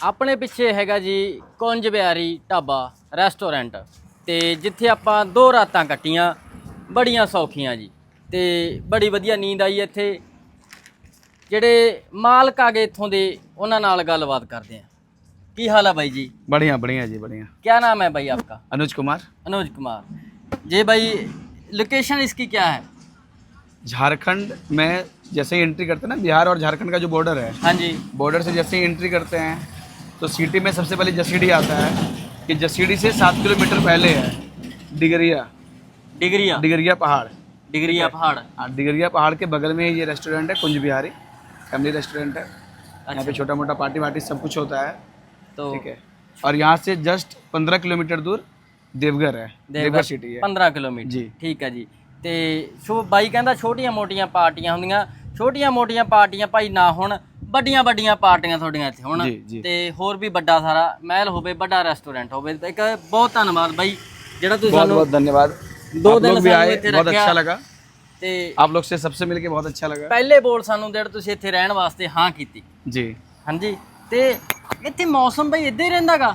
ਆਪਣੇ ਪਿੱਛੇ ਹੈਗਾ ਜੀ ਕੁੰਜ ਬਿਹਾਰੀ ਢਾਬਾ ਰੈਸਟੋਰੈਂਟ ਤੇ ਜਿੱਥੇ ਆਪਾਂ ਦੋ ਰਾਤਾਂ ਕੱਟੀਆਂ ਬੜੀਆਂ ਸੌਖੀਆਂ ਜੀ ਤੇ ਬੜੀ ਵਧੀਆ ਨੀਂਦ ਆਈ ਇੱਥੇ ਜਿਹੜੇ ਮਾਲਕ ਆ ਗਏ ਇੱਥੋਂ ਦੇ ਉਹਨਾਂ ਨਾਲ ਗੱਲਬਾਤ ਕਰਦੇ ਆ ਕੀ ਹਾਲ ਹੈ ਬਾਈ ਜੀ बढ़िया बढ़िया जी बढ़िया क्या नाम है भाई आपका अनुज कुमार अनुज कुमार जी भाई लोकेशन इसकी क्या है झारखंड में जैसे ही एंट्री करते हैं ना बिहार और झारखंड का जो बॉर्डर है हाँ जी बॉर्डर से जैसे ही एंट्री करते हैं तो सिटी में सबसे पहले जसीडी आता है कि जसीडी से सात किलोमीटर पहले है डिगरिया डिगरिया डिगरिया पहाड़ डिगरिया पहाड़ हाँ डिगरिया पहाड़ के बगल में ही ये रेस्टोरेंट है कुंज बिहारी फैमिली रेस्टोरेंट है यहाँ पे छोटा मोटा पार्टी वार्टी सब कुछ होता है तो ठीक है और यहाँ से जस्ट पंद्रह किलोमीटर दूर देवघर है देवघर सिटी है 15 ਕਿਲੋਮੀਟਰ ਜੀ। ਠੀਕ ਹੈ ਜੀ ਤੇ ਸੋ ਬਾਈ ਕਹਿੰਦਾ ਛੋਟੀਆਂ ਮੋਟੀਆਂ ਪਾਰਟੀਆਂ ਹੁੰਦੀਆਂ ਛੋਟੀਆਂ ਮੋਟੀਆਂ ਪਾਰਟੀਆਂ ਭਾਈ ਨਾ ਹੁਣ ਵੱਡੀਆਂ ਵੱਡੀਆਂ ਪਾਰਟੀਆਂ ਤੁਹਾਡੀਆਂ ਇੱਥੇ ਹੁਣ ਜੀ, ਜੀ। ਤੇ ਹੋਰ ਵੀ ਵੱਡਾ ਸਾਰਾ ਮਹਿਲ ਹੋਵੇ ਵੱਡਾ ਰੈਸਟੋਰੈਂਟ ਹੋਵੇ ਤੇ ਇੱਕ ਬਹੁਤ ਧੰਨਵਾਦ ਬਾਈ ਜਿਹੜਾ ਤੁਸੀਂ बहुत ਸਾਨੂੰ बहुत धन्यवाद दो आप दिन लोग भी सानू आए इत्थे बहुत रखा। अच्छा लगा ਤੇ आप लोग से सबसे मिलके बहुत अच्छा लगा ਪਹਿਲੇ ਬੋਲ ਸਾਨੂੰ ਜਿਹੜਾ ਤੁਸੀਂ ਇੱਥੇ ਰਹਿਣ ਵਾਸਤੇ ਹਾਂ ਕੀਤੀ जी ਹਾਂਜੀ ਤੇ ਇੱਥੇ ਮੌਸਮ ਬਈ ਇਦਾਂ ਹੀ ਰਹਿੰਦਾਗਾ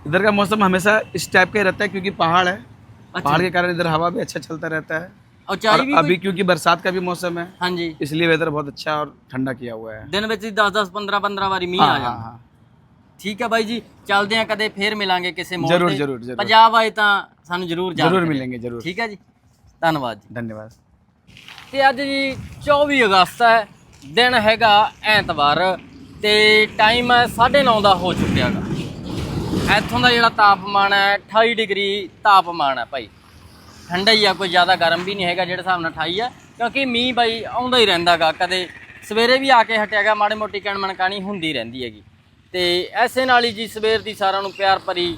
इधर का मौसम हमेशा इस टाइप का ही रहता है क्योंकि पहाड़ है अच्छा पहाड़ के कारण इधर हवा भी अच्छा चलता रहता है और ਉਚਾਈ ਵੀ अभी क्योंकि बरसात का भी मौसम है ਹਾਂਜੀ इसलिए वेदर बहुत अच्छा और ठंडा किया हुआ है ਦਿਨ ਵਿੱਚ 10 10 15 15 ਵਾਰੀ ਮੀਂਹ ਆ हाँ ਜਾਂਦਾ हाँ ਠੀਕ ਹੈ ਬਾਈ ਜੀ ਚੱਲਦੇ ਆ ਕਦੇ ਫੇਰ ਮਿਲਾਂਗੇ ਕਿਸੇ ਮੋੜ ਜ਼ਰੂਰ, ਤੇ ਜ਼ਰੂਰ, ਜ਼ਰੂਰ। ਪੰਜਾਬ ਆਏ ਤਾਂ ਸਾਨੂੰ ਜ਼ਰੂਰ ਜਾਣ जरूर ਕਰਿਓ। मिलेंगे जरूर ਠੀਕ ਹੈ ਜੀ ਧੰਨਵਾਦ ਜੀ धन्यवाद ਤੇ ਅੱਜ ਜੀ 24 ਅਗਸਤ ਹੈ ਦਿਨ ਹੈਗਾ ਐਤਵਾਰ ਤੇ ਟਾਈਮ ਹੈ 9:30 ਦਾ ਹੋ ਚੁੱਕਿਆਗਾ ਇੱਥੋਂ ਦਾ ਜਿਹੜਾ ਤਾਪਮਾਨ ਹੈ 28 ਡਿਗਰੀ ਤਾਪਮਾਨ ਹੈ ਭਾਈ ਠੰਡਾ ਹੀ ਆ, ਕੋਈ ਜ਼ਿਆਦਾ ਗਰਮ ਵੀ ਨਹੀਂ ਹੈਗਾ, ਜਿਹੜੇ ਹਿਸਾਬ ਨਾਲ 28 ਆ। ਕਿਉਂਕਿ ਮੀਂਹ ਬਾਈ ਆਉਂਦਾ ਹੀ ਰਹਿੰਦਾਗਾ ਕਦੇ ਸਵੇਰੇ ਵੀ ਆ ਕੇ ਹਟਿਆਗਾ ਮਾੜੇ ਮੋਟੀ ਕਣਮਣ ਕਾਣੀ ਹੁੰਦੀ ਰਹਿੰਦੀ ਹੈਗੀ। ਤੇ ਐਸੇ ਨਾਲ ਹੀ ਜੀ ਸਵੇਰ ਦੀ ਸਾਰਿਆਂ ਨੂੰ ਪਿਆਰ ਭਰੀ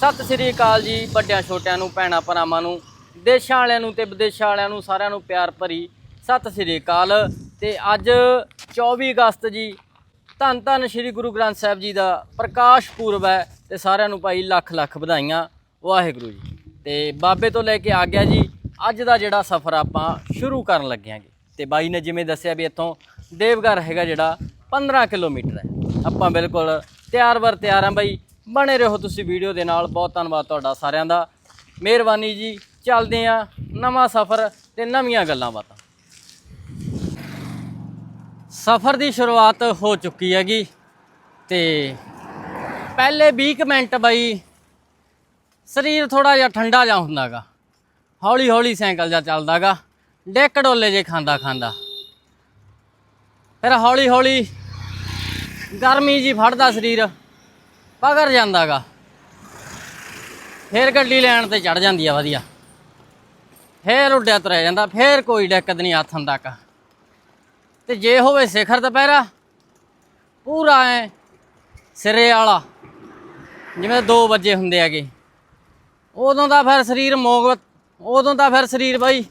ਸਤਿ ਸ੍ਰੀ ਅਕਾਲ ਜੀ, ਵੱਡਿਆਂ ਛੋਟਿਆਂ ਨੂੰ, ਭੈਣਾਂ ਭਰਾਵਾਂ ਨੂੰ, ਦੇਸ਼ਾਂ ਵਾਲਿਆਂ ਨੂੰ ਤੇ ਵਿਦੇਸ਼ਾਂ ਵਾਲਿਆਂ ਨੂੰ ਸਾਰਿਆਂ ਨੂੰ ਪਿਆਰ ਭਰੀ ਸਤਿ ਸ੍ਰੀ ਅਕਾਲ। ਤੇ ਅੱਜ 24 ਅਗਸਤ ਜੀ, ਧੰਨ ਧੰਨ ਸ੍ਰੀ ਗੁਰੂ ਗ੍ਰੰਥ ਸਾਹਿਬ ਜੀ ਦਾ ਪ੍ਰਕਾਸ਼ ਪੁਰਬ ਹੈ ਤੇ ਸਾਰਿਆਂ ਨੂੰ ਭਾਈ ਲੱਖ ਲੱਖ ਵਧਾਈਆਂ। ਵਾਹਿਗੁਰੂ ਜੀ। ਤੇ ਬਾਬੇ ਤੋਂ ਲੈ ਕੇ ਆ ਗਿਆ ਜੀ। ਅੱਜ ਦਾ ਜਿਹੜਾ ਸਫ਼ਰ ਆਪਾਂ ਸ਼ੁਰੂ ਕਰਨ ਲੱਗਿਆਂਗੇ ਤੇ ਬਾਈ ਨੇ ਜਿਵੇਂ ਦੱਸਿਆ ਵੀ ਇੱਥੋਂ ਦੇਵਗੜ ਹੈਗਾ ਜਿਹੜਾ 15 ਕਿਲੋਮੀਟਰ ਹੈ। ਆਪਾਂ ਬਿਲਕੁਲ ਤਿਆਰ ਵਰ ਤਿਆਰ ਹਾਂ ਬਾਈ। ਬਣੇ ਰਹੋ ਤੁਸੀਂ ਵੀਡੀਓ ਦੇ ਨਾਲ। ਬਹੁਤ ਧੰਨਵਾਦ ਤੁਹਾਡਾ ਸਾਰਿਆਂ ਦਾ। ਮਿਹਰਬਾਨੀ ਜੀ। ਚੱਲਦੇ ਆ ਨਵਾਂ ਸਫ਼ਰ ਤੇ ਨਵੀਆਂ ਗੱਲਾਂ ਬਾਤਾਂ। ਸਫ਼ਰ ਦੀ ਸ਼ੁਰੂਆਤ ਹੋ ਚੁੱਕੀ ਹੈਗੀ। ਤੇ ਪਹਿਲੇ 20 ਕੁ ਮਿੰਟ ਬਾਈ ਸਰੀਰ ਥੋੜਾ ਜਿਹਾ ਠੰਡਾ ਜਿਹਾ ਹੁੰਦਾਗਾ। ਹੌਲੀ ਹੌਲੀ ਸਾਈਕਲ ਜਿਹਾ ਚੱਲਦਾਗਾ। ਡੇਕ ਡੋਲੇ ਜੇ ਖਾਂਦਾ ਖਾਂਦਾ। ਫਿਰ ਹੌਲੀ ਹੌਲੀ ਗਰਮੀ ਜੀ ਫੜਦਾ ਸਰੀਰ, ਪਗਰ ਜਾਂਦਾਗਾ। ਫਿਰ ਗੱਡੀ ਲੈਣ ਤੇ ਚੜ ਜਾਂਦੀ ਆ ਵਧੀਆ। ਫੇਰ ਉੱਡਿਆ ਤੁਰਿਆ ਜਾਂਦਾ, ਫੇਰ ਕੋਈ ਦਿੱਕਤ ਨਹੀਂ ਹੱਥਾਂ ਤੱਕ ਤੇ ਜੇ ਹੋਵੇ ਸਿਖਰ ਦੁਪਹਿਰਾ, ਪੂਰਾ ਐ ਸਿਰੇ ਵਾਲਾ। ਜਿਵੇਂ 2 ਵਜੇ ਹੁੰਦੇ ਹੈਗੇ। ਉਦੋਂ ਦਾ ਫਿਰ ਸਰੀਰ ਮੋਗ ਉਦੋਂ ਦਾ ਫਿਰ ਸਰੀਰ ਬਾਈ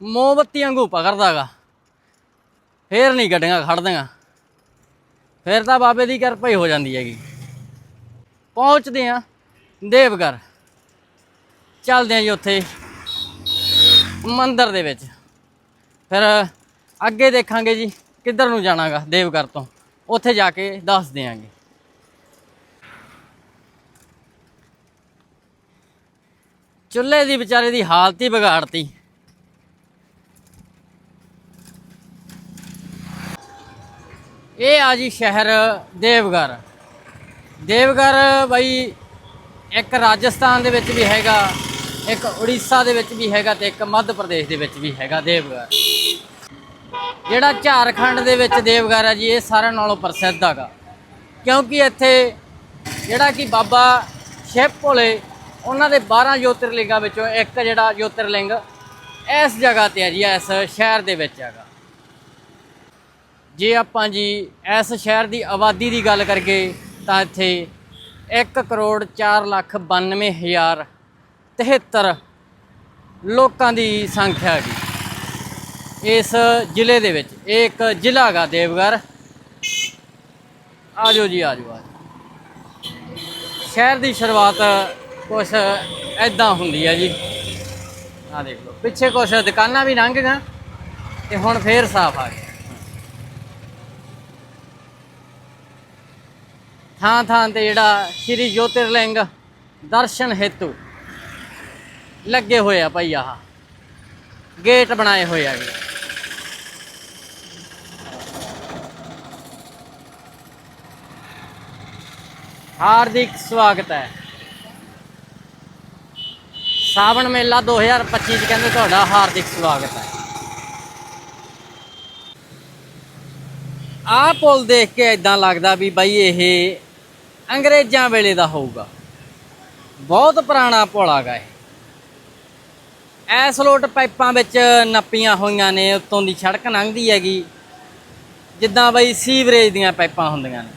ਮੋਮਬੱਤੀ ਵਾਂਗੂ ਪਕੜਦਾਗਾ। ਫੇਰ ਨਹੀਂ ਗੱਡੀਆਂ ਖੜਦੀਆਂ ਫੇਰ ਤਾਂ ਬਾਬੇ ਦੀ ਕਿਰਪਾ ਹੀ ਹੋ ਜਾਂਦੀ ਹੈਗੀ। ਪਹੁੰਚਦੇ ਆ ਦੇਵਗੜ ਚੱਲਦੇ ਆ ਜੀ ਉੱਥੇ ਮੰਦਰ ਦੇ ਵਿੱਚ। ਫਿਰ ਅੱਗੇ ਦੇਖਾਂਗੇ ਜੀ ਕਿੱਧਰ ਨੂੰ ਜਾਣਾਗਾ ਦੇਵਗੜ ਤੋਂ। ਉੱਥੇ ਜਾ ਕੇ ਦੱਸ ਦਿਆਂਗੇ। ਚੁੱਲ੍ਹੇ ਦੀ ਵਿਚਾਰੇ ਦੀ ਹਾਲਤ ਹੀ ਵਿਗਾੜਤੀ। ਇਹ ਆ ਜੀ ਸ਼ਹਿਰ ਦੇਵਗਰ ਦੇਵਗਰ ਬਈ ਇੱਕ ਰਾਜਸਥਾਨ ਦੇ ਵਿੱਚ ਵੀ ਹੈਗਾ, ਇੱਕ ਉੜੀਸਾ ਦੇ ਵਿੱਚ ਵੀ ਹੈਗਾ ਤੇ ਇੱਕ ਮੱਧ ਪ੍ਰਦੇਸ਼ ਦੇ ਵਿੱਚ ਵੀ ਹੈਗਾ ਦੇਵਗਰ ਜਿਹੜਾ ਝਾਰਖੰਡ ਦੇ ਵਿੱਚ ਦੇਵਗਰ ਹੈ ਜੀ, ਇਹ ਸਾਰਿਆਂ ਨਾਲੋਂ ਪ੍ਰਸਿੱਧ ਹੈਗਾ। ਕਿਉਂਕਿ ਇੱਥੇ ਜਿਹੜਾ ਕਿ ਬਾਬਾ ਸ਼ਿਵ ਭੋਲੇ ਉਹਨਾਂ ਦੇ 12 ਜੋਤਿਰਲਿੰਗਾਂ ਵਿੱਚੋਂ ਇੱਕ ਜਿਹੜਾ ਜੋਤਿਰਲਿੰਗ ਇਸ ਜਗ੍ਹਾ ਤੇ ਹੈ ਜੀ, ਇਸ ਸ਼ਹਿਰ ਦੇ ਵਿੱਚ ਹੈਗਾ। ਜੇ ਆਪਾਂ ਜੀ ਇਸ ਸ਼ਹਿਰ ਦੀ ਆਬਾਦੀ ਦੀ ਗੱਲ ਕਰੀਏ ਤਾਂ ਇੱਥੇ 1 ਕਰੋੜ 4 ਲੱਖ 92 ਹਜ਼ਾਰ 73 ਲੋਕਾਂ ਦੀ ਸੰਖਿਆ ਹੈਗੀ। ਇਸ ਜ਼ਿਲ੍ਹੇ ਦੇ ਵਿੱਚ, ਇਹ ਇੱਕ ਜ਼ਿਲ੍ਹਾ ਹੈਗਾ ਦੇਵਗੜ ਆਜੋ ਜੀ ਆਜੋ ਆਜੋ ਸ਼ਹਿਰ ਦੀ ਸ਼ੁਰੂਆਤ ਕੁਛ ਐਦਾਂ ਹੁੰਦੀ ਹੈ ਜੀ। ਆ ਦੇਖ ਲਓ, ਪਿੱਛੇ ਕੁਛ ਦੁਕਾਨਾਂ ਵੀ ਲੰਘ ਗਈਆਂ ਤੇ ਹੁਣ ਫੇਰ ਸਾਫ਼ ਆ ਗਿਆ ਥਾਂ ਥਾਂ ਤੇ ਜਿਹੜਾ ਸ਼੍ਰੀ ਜੋਤਿਰਲਿੰਗ ਦਰਸ਼ਨ ਹੇਤੂ ਲੱਗੇ ਹੋਏ ਆ ਭਾਈ ਆਹ। ਗੇਟ ਬਣਾਏ ਹੋਏ ਆ ਜੀ। ਹਾਰਦਿਕ ਸਵਾਗਤ ਹੈ। ਸਾਵਣ ਮੇਲਾ 2025 ਚ ਕਹਿੰਦੇ ਤੁਹਾਡਾ ਹਾਰਦਿਕ ਸਵਾਗਤ ਹੈ। ਆਹ ਪੁਲ ਦੇਖ ਕੇ ਇਦਾਂ ਲੱਗਦਾ ਵੀ ਬਾਈ ਇਹ ਅੰਗਰੇਜ਼ਾਂ ਵੇਲੇ ਦਾ ਹੋਊਗਾ। ਬਹੁਤ ਪੁਰਾਣਾ ਪੁਲ ਆਗਾ ਇਹ। ਐਸ ਪਾਈਪਾਂ ਵਿੱਚ ਨੱਪੀਆਂ ਹੋਈਆਂ ਨੇ, ਉੱਤੋਂ ਦੀ ਸੜਕ ਲੰਘਦੀ ਹੈਗੀ। ਜਿੱਦਾਂ ਬਈ ਸੀਵਰੇਜ ਦੀਆਂ ਪਾਈਪਾਂ ਹੁੰਦੀਆਂ ਨੇ।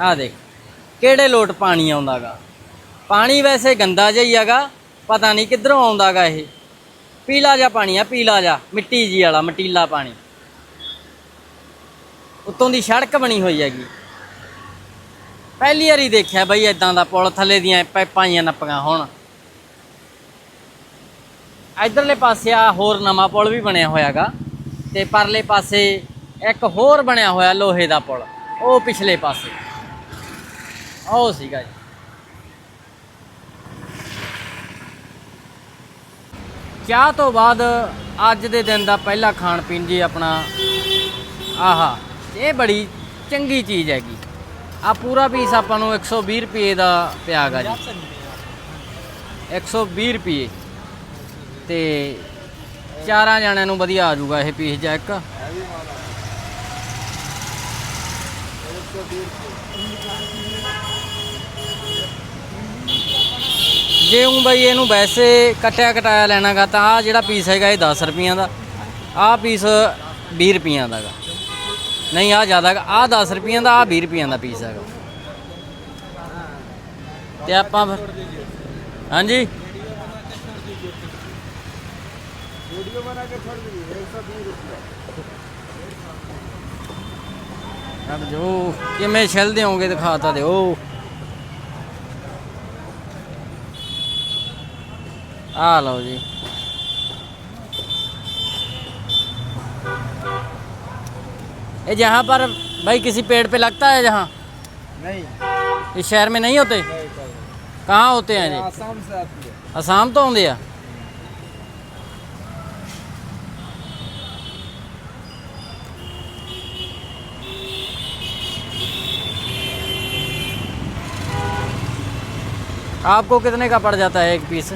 ਆਹ ਦੇਖ, ਕਿਹੜੇ ਲੋਟ ਪਾਣੀ ਆਉਂਦਾਗਾ। ਪਾਣੀ ਵੈਸੇ ਗੰਦਾ ਜਿਹਾ ਹੀ ਹੈਗਾ। ਪਤਾ ਨਹੀਂ ਕਿੱਧਰੋਂ ਆਉਂਦਾਗਾ ਇਹ। ਪੀਲਾ ਜਿਹਾ ਪਾਣੀ ਆ, ਪੀਲਾ ਜਿਹਾ, ਮਿੱਟੀ ਜੀ ਵਾਲਾ, ਮਟੀਲਾ ਪਾਣੀ। ਉੱਤੋਂ ਦੀ ਸੜਕ ਬਣੀ ਹੋਈ ਹੈਗੀ। ਪਹਿਲੀ ਵਾਰੀ ਦੇਖਿਆ ਬਈ ਇਦਾਂ ਦਾ ਪੁਲ ਥੱਲੇ ਦੀਆਂ ਪਾਈਪਾਂ ਹੀ ਨੱਪੀਆਂ ਹੋਣ। ਇਧਰਲੇ ਪਾਸੇ ਆ ਹੋਰ ਨਵਾਂ ਪੁਲ ਵੀ ਬਣਿਆ ਹੋਇਆਗਾ ਤੇ ਪਰਲੇ ਪਾਸੇ ਇੱਕ ਹੋਰ ਬਣਿਆ ਹੋਇਆ ਲੋਹੇ ਦਾ ਪੁਲ, ਉਹ ਪਿਛਲੇ ਪਾਸੇ। ਉਹ ਸੀਗਾ ਜੀ। ਚਾਹ ਤੋਂ ਬਾਅਦ ਅੱਜ ਦੇ ਦਿਨ ਦਾ ਪਹਿਲਾ ਖਾਣ ਪੀਣ ਜੀ ਆਪਣਾ, ਆਹਾ, ਇਹ ਬੜੀ ਚੰਗੀ ਚੀਜ਼ ਹੈਗੀ। ਆ ਪੂਰਾ ਪੀਸ ਆਪਾਂ ਨੂੰ 120 ਰੁਪਏ ਦਾ ਪਿਆਗਾ ਜੀ। 120 ਰੁਪਏ। ਤੇ ਚਾਰਾਂ ਜਣਿਆਂ ਨੂੰ ਵਧੀਆ ਆ ਜਾਊਗਾ ਇਹ ਪੀਸ ਜਾਂ ਇੱਕ। ਜੇ ਉਂ ਬਈ, ਇਹਨੂੰ ਵੈਸੇ ਕਟਿਆ ਕਟਾਇਆ ਲੈਣਾਗਾ ਤਾਂ ਆ ਜਿਹੜਾ ਪੀਸ ਹੈਗਾ ਇਹ 10 ਰੁਪਈਆਂ ਦਾ। ਆ ਪੀਸ 20 ਰੁਪਈਆਂ ਦਾ ਗਾ। ਨਹੀਂ ਆ ਜ਼ਿਆਦਾ ਆ 10 ਰੁਪਈਆਂ ਦਾ ਆ 20 ਰੁਪਈਆਂ ਦਾ ਪੀਸ ਹੈਗਾ। ਤੇ ਆਪਾਂ ਫਿਰ ਹਾਂਜੀ? ਅਬ ਜੋ ਕਿਵੇਂ ਛਿਲਦੇ ਹੋਗੇ ਦਿਖਾ ਤਾ ਦਿਓ। ਆ ਲਓ ਜੀ ये जहाँ पर भाई किसी पेड़ पे लगता है जहाँ नहीं इस शहर में नहीं होते कहाँ होते हैं जी आसाम से आती है ਅਸਾਮ ਤੋਂ ਆਉਂਦੇ ਆ आपको कितने का पड़ जाता है एक पीस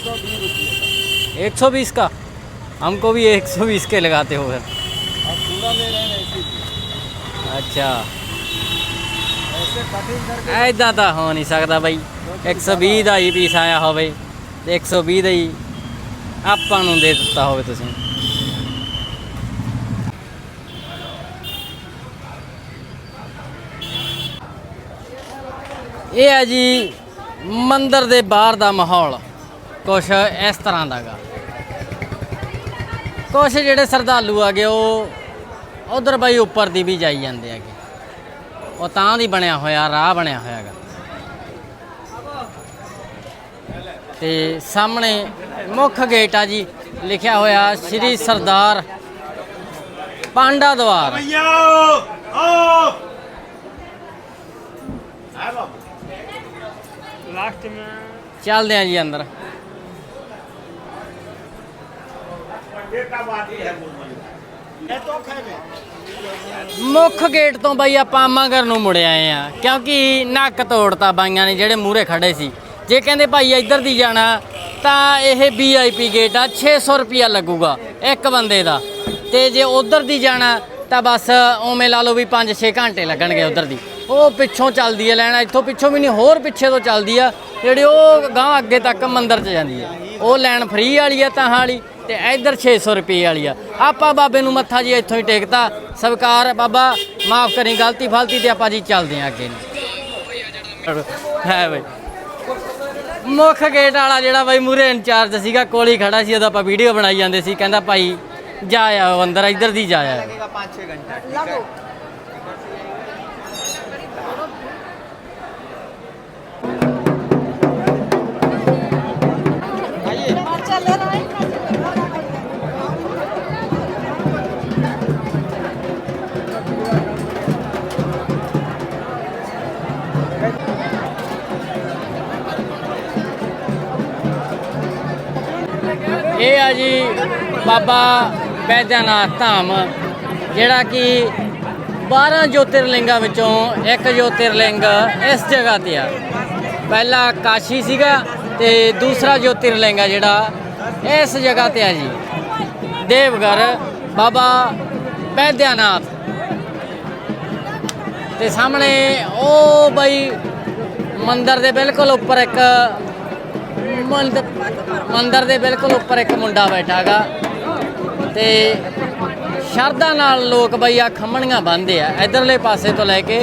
एक सौ बीस रुपये एक सौ बीस का हमको भी एक सौ बीस के लगाते हो फिर आप पूरा ले रहे हैं ऐसे ही। अच्छा ऐसे कटिंग करके ਐਦਾਂ ਤਾਂ ਹੋ ਨਹੀਂ ਸਕਦਾ ਬਾਈ 120 ਦਾ ਹੀ ਪੀਸ ਆਇਆ ਹੋਵੇ ਤੇ 120 ਦਾ ਹੀ ਆਪਾਂ ਨੂੰ ਦੇ ਦਿੱਤਾ ਹੋਵੇ ਤੁਸੀਂ ਇਹ ਹੈ ਜੀ ਮੰਦਿਰ ਦੇ ਬਾਹਰ ਦਾ ਮਾਹੌਲ ਕੁਛ ਇਸ ਤਰ੍ਹਾਂ ਦਾ ਗਾ। ਕੁਛ ਜਿਹੜੇ ਸਰਦਾਲੂ ਆਗੇ ਉਹ ਉਧਰ ਬਾਈ ਉੱਪਰ ਦੀ ਵੀ ਜਾਈ ਜਾਂਦੇ ਆਗੇ ਉਹ ਤਾਂ ਦੀ ਬਣਿਆ ਹੋਇਆ ਰਾਹ ਬਣਿਆ ਹੋਇਆ ਹੋਇਆਗਾ ਤੇ ਸਾਹਮਣੇ ਮੁੱਖ ਗੇਟ ਆ ਜੀ ਲਿਖਿਆ ਹੋਇਆ ਸ੍ਰੀ ਸਰਦਾਰ ਪਾਂਡਾ ਦਵਾਰ। ਚੱਲਦੇ ਆ ਜੀ ਅੰਦਰ। ਮੁੱਖ ਗੇਟ ਤੋਂ ਬਾਈ ਆਪਾਂ ਅੰਮਾਗਰ ਨੂੰ ਮੁੜ ਆਏ ਆ, ਕਿਉਂਕਿ ਨੱਕ ਤੋੜਤਾ ਬਾਈਆਂ ਨੇ ਜਿਹੜੇ ਮੂਹਰੇ ਖੜੇ ਸੀ। ਜੇ ਕਹਿੰਦੇ ਭਾਈ ਇੱਧਰ ਦੀ ਜਾਣਾ, ਤਾਂ ਇਹ ਵੀਆਈਪੀ ਗੇਟ ਆ 600 ਰੁਪਿਆ ਲੱਗੂਗਾ ਇੱਕ ਬੰਦੇ ਦਾ। ਤੇ ਜੇ ਉਧਰ ਦੀ ਜਾਣਾ, ਤਾਂ ਬਸ ਉਵੇਂ ਲਾ ਲਓ ਵੀ 5-6 ਘੰਟੇ ਲੱਗਣਗੇ ਉਧਰ ਦੀ। ਉਹ ਪਿੱਛੋਂ ਚੱਲਦੀ ਹੈ ਲੈਣ, ਇੱਥੋਂ ਪਿੱਛੋਂ ਵੀ ਨਹੀਂ, ਹੋਰ ਪਿੱਛੇ ਤੋਂ ਚੱਲਦੀ ਆ। ਜਿਹੜੀ ਉਹ ਗਾਂ ਅੱਗੇ ਤੱਕ ਮੰਦਰ 'ਚ ਜਾਂਦੀ ਹੈ ਉਹ ਲੈਣ ਫ੍ਰੀ ਵਾਲੀ ਆ ਤਾਂ ਵਾਲੀ ਤੇ ਇੱਧਰ 600 ਰੁਪਏ ਵਾਲੀ ਆ ਆਪਾਂ ਬਾਬੇ ਨੂੰ ਮੱਥਾ ਜੀ ਇੱਥੋਂ ਹੀ ਟੇਕਤਾ ਸਵਕਾਰ ਬਾਬਾ ਮਾਫ ਕਰੀ ਗਲਤੀ ਫਲਤੀ ਤੇ ਆਪਾਂ ਜੀ ਚੱਲਦੇ ਆਂ ਅੱਗੇ ਨੂੰ ਹੈ ਬਈ ਮੁੱਖ ਗੇਟ ਵਾਲਾ ਜਿਹੜਾ ਬਾਈ ਮੂਰੇ ਇੰਚਾਰਜ ਸੀਗਾ ਕੋਲ ਹੀ ਖੜਾ ਸੀ ਉਹਦਾ ਆਪਾਂ ਵੀਡੀਓ ਬਣਾਈ ਜਾਂਦੇ ਸੀ ਕਹਿੰਦਾ ਭਾਈ ਜਾ ਆਓ ਅੰਦਰ ਇੱਧਰ ਦੀ ਜਾ ਆਓ लगेगा पाँच छः घंटा ठीक है ਇਹ ਆ ਜੀ ਬਾਬਾ ਬੈਦਿਆਨਾਥ ਧਾਮ, ਜਿਹੜਾ ਕਿ 12 ਜੋਤਿਰਲਿੰਗਾਂ ਵਿੱਚੋਂ ਇੱਕ ਜੋਤਿਰਲਿੰਗ ਇਸ ਜਗ੍ਹਾ ਤੇ ਆ। ਪਹਿਲਾ ਕਾਸ਼ੀ ਸੀਗਾ ਤੇ ਦੂਸਰਾ ਜੋਤਿਰਲਿੰਗ ਆ ਜਿਹੜਾ ਇਸ ਜਗ੍ਹਾ ਤੇ ਆ ਜੀ। ਦੇਵਗੜ ਬਾਬਾ ਬੈਦਿਆਨਾਥ। ਤੇ ਸਾਹਮਣੇ ਉਹ ਬਈ ਮੰਦਰ ਦੇ ਬਿਲਕੁਲ ਉੱਪਰ ਇੱਕ ਮੰਦ- ਮੰਦਿਰ ਦੇ ਬਿਲਕੁਲ ਉੱਪਰ ਇੱਕ ਮੁੰਡਾ ਬੈਠਾਗਾ ਤੇ ਸ਼ਰਧਾ ਨਾਲ ਲੋਕ ਬਈ ਆ ਖੰਮਣੀਆਂ ਬੰਨਦੇ ਆ, ਇਧਰਲੇ ਪਾਸੇ ਤੋਂ ਲੈ ਕੇ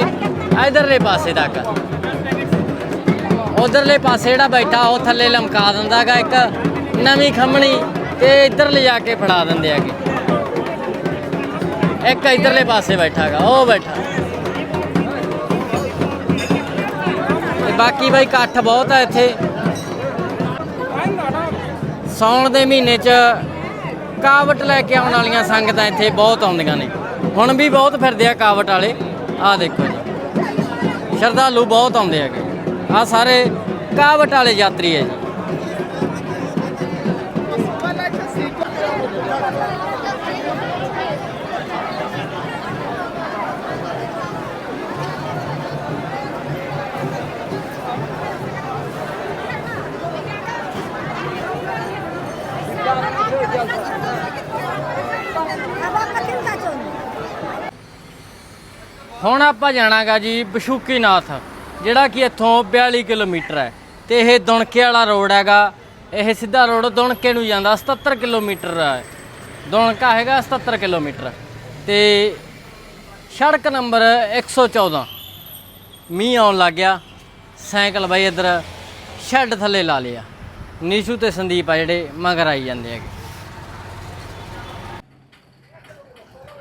ਇਧਰਲੇ ਪਾਸੇ ਤੱਕ। ਉਧਰਲੇ ਪਾਸੇ ਜਿਹੜਾ ਬੈਠਾ, ਉਹ ਥੱਲੇ ਲਮਕਾ ਦਿੰਦਾਗਾ ਇੱਕ ਨਵੀਂ ਖੰਮਣੀ ਤੇ ਇੱਧਰ ਲਿਜਾ ਕੇ ਫੜਾ ਦਿੰਦੇ ਆਗੇ ਇੱਕ ਇਧਰਲੇ ਪਾਸੇ ਬੈਠਾਗਾ ਉਹ ਬੈਠਾ। ਤੇ ਬਾਕੀ ਬਈ ਇਕੱਠ ਬਹੁਤ ਆ ਇੱਥੇ। ਸੌਣ ਦੇ ਮਹੀਨੇ 'ਚ ਕਾਵਟ ਲੈ ਕੇ ਆਉਣ ਵਾਲੀਆਂ ਸੰਗਤਾਂ ਇੱਥੇ ਬਹੁਤ ਆਉਂਦੀਆਂ ਨੇ। ਹੁਣ ਵੀ ਬਹੁਤ ਫਿਰਦੇ ਆ ਕਾਵਟ ਵਾਲੇ। ਆਹ ਦੇਖੋ ਜੀ। ਸ਼ਰਧਾਲੂ ਬਹੁਤ ਆਉਂਦੇ ਹੈਗੇ। ਆਹ ਸਾਰੇ ਕਾਵਟ ਵਾਲੇ ਯਾਤਰੀ ਹੈ ਜੀ। ਹੁਣ ਆਪਾਂ ਜਾਣਾਗਾ ਜੀ ਬਸ਼ੂਕੀਨਾਥ ਜਿਹੜਾ ਕਿ ਇੱਥੋਂ 42 ਕਿਲੋਮੀਟਰ ਹੈ ਤੇ ਇਹ ਦੁਣਕੇ ਵਾਲਾ ਰੋਡ ਹੈਗਾ। ਇਹ ਸਿੱਧਾ ਰੋਡ ਦੁਣਕੇ ਨੂੰ ਜਾਂਦਾ 77 ਕਿਲੋਮੀਟਰ ਹੈ। ਦੁਣਕਾ ਹੈਗਾ 77 ਕਿਲੋਮੀਟਰ। ਤੇ ਸੜਕ ਨੰਬਰ 114 ਮੀਂਹ ਆਉਣ ਲੱਗ ਗਿਆ। ਸਾਈਕਲ ਬਾਈ ਇੱਧਰ ਸ਼ੈੱਡ ਥੱਲੇ ਲਾ ਲਿਆ। ਨੀਸ਼ੂ ਤੇ ਸੰਦੀਪ ਆ ਜਿਹੜੇ ਮਗਰ ਆਈ ਜਾਂਦੇ ਹੈਗੇ।